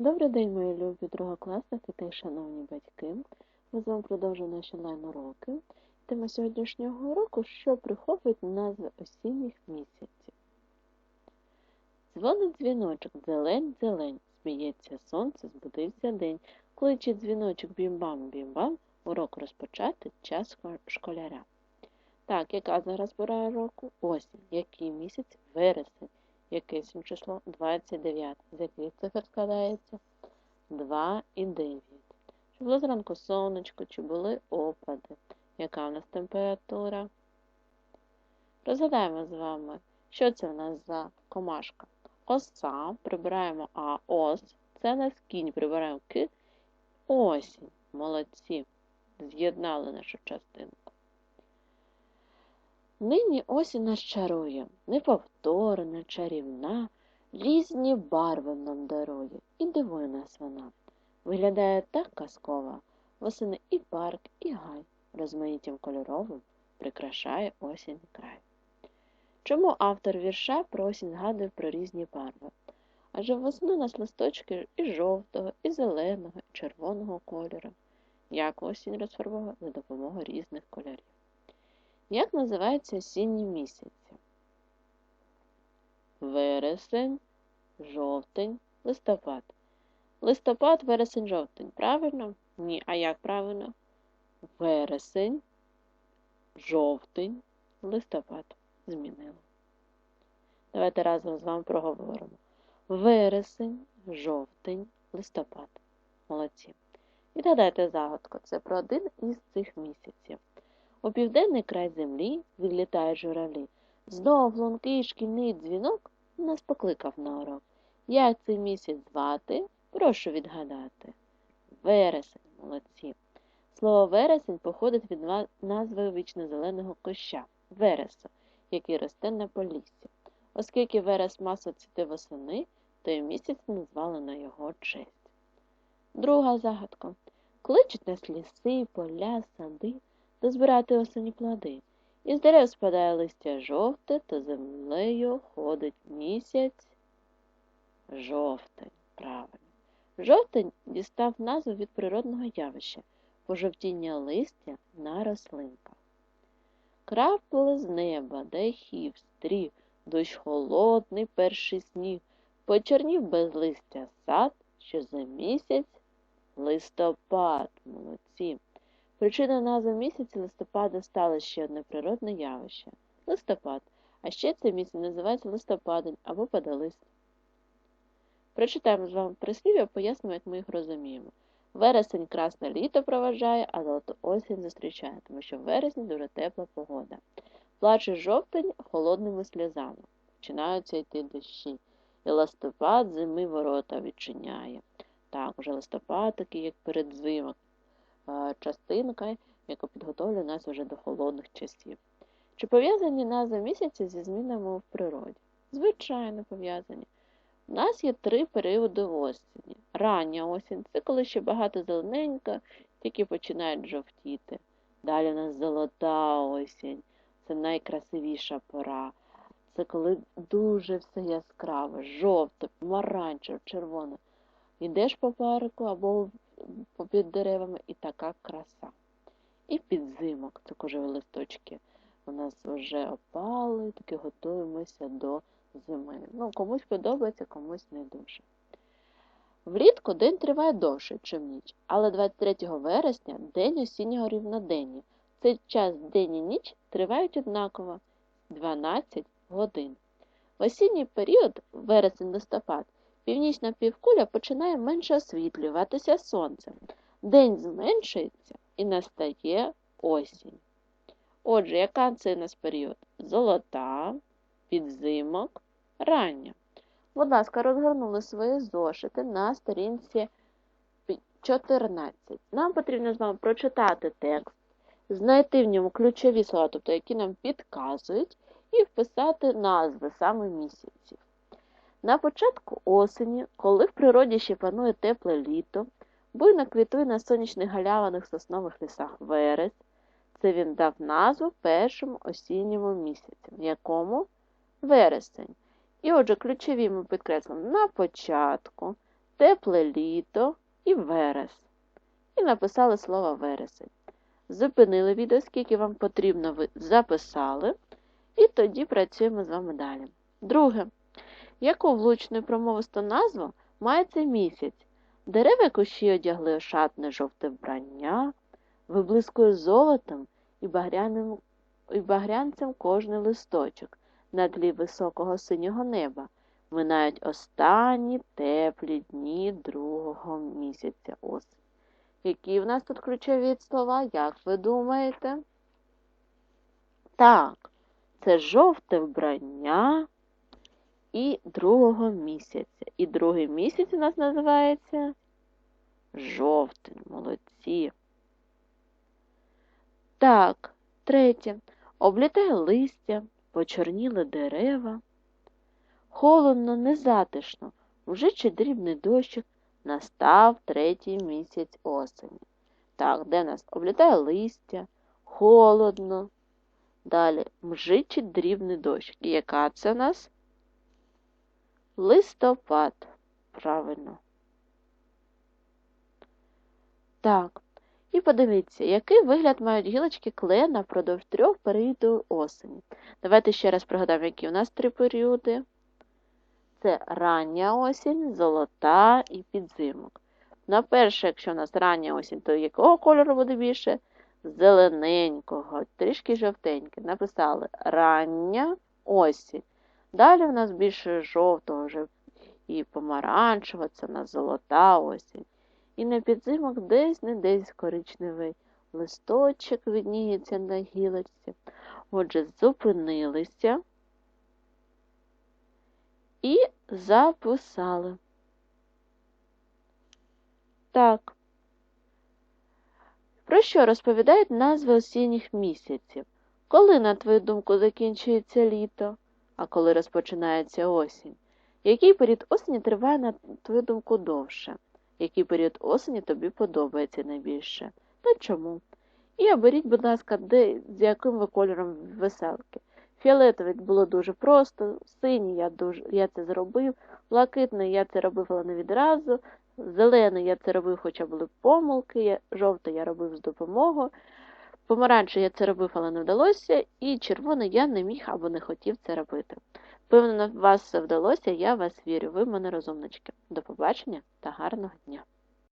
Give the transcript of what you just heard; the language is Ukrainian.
Добрий день, мої любі другокласники та й шановні батьки. Ми з вами продовжуємо наші онлайн-уроки. Тема сьогоднішнього уроку, що приховують назви осінніх місяців. Дзвонить дзвіночок, зелень, зелень, сміється сонце, збудився день. Кличе дзвіночок бім-бам-бім-бам, урок розпочати час школяра. Так, яка зараз пора року? Осінь. Який місяць? Вересень. Яке сім число? 29. З яких цифр складається? 2 і 9. Чи було зранку сонечко, чи були опади? Яка у нас температура? Розгадаємо з вами, що це в нас за комашка. Оса, прибираємо А, ос. Це нас кінь, прибираємо К. Осінь. Молодці. З'єднали нашу частинку. Нині осінь нас чарує, неповторна, чарівна, різні барви нам дарує, і дивує нас вона. Виглядає так казково, восени і парк, і гай, розмаїттям кольоровим прикрашає осінь край. Чому автор вірша про осінь згадує про різні барви? Адже весну нас листочки і жовтого, і зеленого, і червоного кольору. Як осінь розфарбовує за допомогою різних кольорів. Як називаються осінні місяці? Вересень, жовтень, листопад. Листопад, вересень, жовтень. Правильно? Ні. А як правильно? Вересень, жовтень, листопад. Змінило. Давайте разом з вами проговоримо. Вересень, жовтень, листопад. Молодці. І додайте загадку. Це про один із цих місяців. У південний край землі відлітають журавлі. Знов лункий шкільний дзвінок нас покликав на урок. Як цей місяць звати? Прошу відгадати. Вересень, молодці. Слово вересень походить від назви вічно-зеленого коща вересу, який росте на поліссі. Оскільки верес масо цвіте восени, то й місяць назвали на його честь. Друга загадка. Кличуть нас ліси, поля, сади дозбирати осені плоди. Із дерев спадає листя жовте, то землею ходить місяць жовтень. Правильно. Жовтень дістав назву від природного явища пожовтіння листя на рослинках. Крапли з неба, дахів, стрів, дощ холодний перший сніг, почернів без листя сад, що за місяць листопад, молодці. Причина назви місяця листопада стало ще одне природне явище листопад, а ще цей місяць називається листопадень або падалист. Прочитаємо з вами прислів'я, пояснимо, як ми їх розуміємо. Вересень красне літо проважає, а золоту осінь зустрічає, тому що в вересні дуже тепла погода. Плаче жовтень холодними сльозами. Починаються йти дощі. І листопад зими ворота відчиняє. Так, уже листопад такий, як передзимок частинка, яка підготовлює нас вже до холодних часів. Чи пов'язані назви місяці зі змінами в природі? Звичайно, пов'язані. У нас є три періоди осені. Рання осінь це коли ще багато зелененька, тільки починають жовтіти. Далі у нас золота осінь, це найкрасивіша пора. Це коли дуже все яскраве, жовте, помаранчеве, червоне. Йдеш по парку або попід деревами і така краса. І підзимок, кожеві листочки. У нас вже опали, таки готуємося до зими. Ну, комусь подобається, комусь не дуже. Влітку день триває довше, ніж ніч, але 23 вересня день осіннього рівнодення. Цей час день і ніч тривають однаково 12 годин. В осінній період, вересень-листопад, Північна півкуля починає менше освітлюватися сонцем. День зменшується і настає осінь. Отже, яка це у нас період? Золота, підзимок, рання. Будь ласка, розгорнули свої зошити на сторінці 14. Нам потрібно з вами прочитати текст, знайти в ньому ключові слова, тобто які нам підказують, і вписати назви саме місяців. На початку осені, коли в природі ще панує тепле літо, буйно квітує на сонячних галяваних соснових лісах верес. Це він дав назву першому осінньому місяцю, якому вересень. І отже, ключові ми підкреслимо на початку, тепле літо і верес. І написали слово вересень. Зупинили відео, скільки вам потрібно, ви записали. І тоді працюємо з вами далі. Друге. Яку влучну промовисту назву має цей місяць? Дерева кущі одягли ошатне жовте вбрання, виблискує золотом і багряним і багрянцем кожний листочок на тлі високого синього неба. Минають останні теплі дні другого місяця осені. Які в нас тут ключові слова, як ви думаєте? Так, це жовте вбрання і другого місяця. І другий місяць у нас називається жовтень. Молодці. Так, третє. Облітає листя, почорніли дерева. Холодно, незатишно, вже чи дрібний дощик, настав третій місяць осені. Так, де нас облітає листя, холодно. Далі мжичить дрібний дощик. І яка це у нас? Листопад. Правильно. Так. І подивіться, який вигляд мають гілочки клена впродовж трьох періодів осені. Давайте ще раз пригадаємо, які у нас три періоди. Це рання осінь, золота і підзимок. На перше, якщо у нас рання осінь, то якого кольору буде більше? Зелененького, трішки жовтеньке. Написали рання осінь. Далі у нас більше жовтого вже і помаранчева, це у нас золота осінь. І на підзимок десь не десь коричневий листочок відніється на гілочці. Отже, зупинилися і записали. Так. Про що розповідають назви осінніх місяців? Коли, на твою думку, закінчується літо, а коли розпочинається осінь? Який період осені триває, на твою думку, довше? Який період осені тобі подобається найбільше? Та чому? І оберіть, будь ласка, де, з яким ви кольором веселки. Фіолетовий було дуже просто, синій я дуже, я це зробив, блакитний я це робив, але не відразу, зелений я це робив, хоча були помилки, жовтий я робив з допомогою, помаранчевий я це робив, але не вдалося, і червоний я не міг або не хотів це робити. Певно, вас все вдалося, я вас вірю, ви мене розумнички. До побачення та гарного дня!